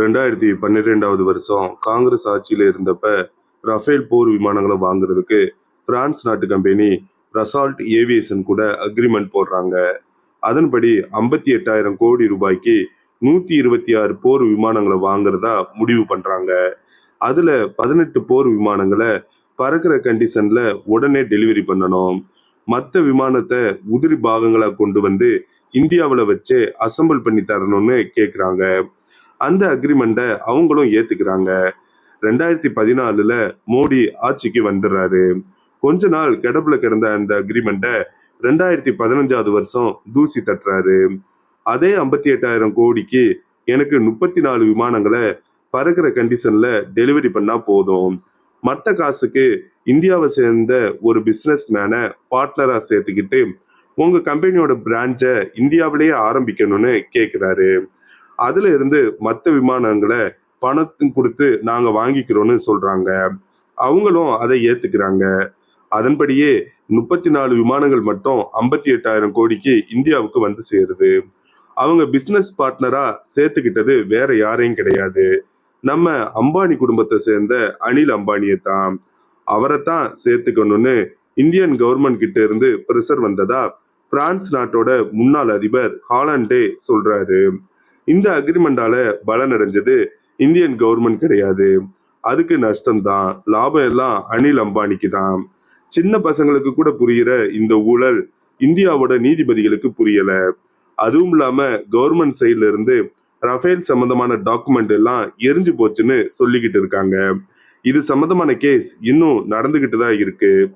ரெண்டாயிரத்தி பன்னிரெண்டாவது வருஷம் காங்கிரஸ் ஆட்சியில் இருந்தப்ப ரஃபேல் போர் விமானங்களை வாங்குறதுக்கு பிரான்ஸ் நாட்டு கம்பெனி ரசால்ட் ஏவியேஷன் கூட அக்ரிமெண்ட் போடுறாங்க. அதன்படி ஐம்பத்தி எட்டாயிரம் கோடி ரூபாய்க்கு நூத்தி இருபத்தி ஆறு போர் விமானங்களை வாங்குறதா முடிவு பண்றாங்க. அதுல பதினெட்டு போர் விமானங்களை பறக்கிற கண்டிஷன்ல உடனே டெலிவரி பண்ணணும். மற்ற விமானத்தை உதிரி பாகங்களா கொண்டு வந்து இந்தியாவில் வச்சு அசெம்பிள் பண்ணி தரணும்னு கேட்குறாங்க அந்த அக்ரிமெண்ட்டை அவங்களும் ஏத்துக்கிறாங்க. ரெண்டாயிரத்தி பதினாலுல மோடி ஆட்சிக்கு வந்துடுறாரு கொஞ்ச நாள் கிடப்புல கிடந்த அந்த அக்ரிமெண்ட்டை ரெண்டாயிரத்தி பதினஞ்சாவது வருஷம் தூசி தட்டுறாரு. அதே ஐம்பத்தி எட்டாயிரம் கோடிக்கு எனக்கு முப்பத்தி நாலு விமானங்களை பறக்கிற கண்டிஷன்ல டெலிவரி பண்ணா போதும். மற்ற காசுக்கு இந்தியாவை சேர்ந்த ஒரு பிஸ்னஸ் மேனை பார்ட்னரா சேர்த்துக்கிட்டு உங்க கம்பெனியோட பிரான்ச்சை இந்தியாவிலேயே ஆரம்பிக்கணும்னு கேட்குறாரு அதுல இருந்து மற்ற விமானங்களை பணத்தும் கொடுத்து நாங்க வாங்கிக்கிறோம்னு சொல்றாங்க. அவங்களும் அதை ஏத்துக்கிறாங்க. அதன்படியே முப்பத்தி நாலு விமானங்கள் மட்டும் ஐம்பத்தி எட்டாயிரம் கோடிக்கு இந்தியாவுக்கு வந்து சேருது. அவங்க பிசினஸ் பார்ட்னரா சேர்த்துக்கிட்டது வேற யாரையும் கிடையாது. நம்ம அம்பானி குடும்பத்தை சேர்ந்த அனில் அம்பானியை தான். அவரை தான் சேர்த்துக்கணும்னு இந்தியன் கவர்மெண்ட் கிட்ட இருந்து ப்ரெஷர் வந்ததா பிரான்ஸ் நாட்டோட முன்னாள் அதிபர் ஹாலண்டே சொல்றாரு. இந்த அக்ரிமெண்டால பலன் அடைஞ்சது இந்தியன் கவர்மெண்ட் கிடையாது. அதுக்கு நஷ்டம்தான். லாபம் எல்லாம் அனில் அம்பானிக்கு தான். சின்ன பசங்களுக்கு கூட புரியிற இந்த ஊழல் இந்தியாவோட நீதிபதிகளுக்கு புரியல. அதுவும் இல்லாம கவர்மெண்ட் சைடுல இருந்து ரஃபேல் சம்பந்தமான டாக்குமெண்ட் எல்லாம் எரிஞ்சு போச்சுன்னு சொல்லிக்கிட்டு இருக்காங்க. இது சம்பந்தமான கேஸ் இன்னும் நடந்துகிட்டு தான் இருக்கு.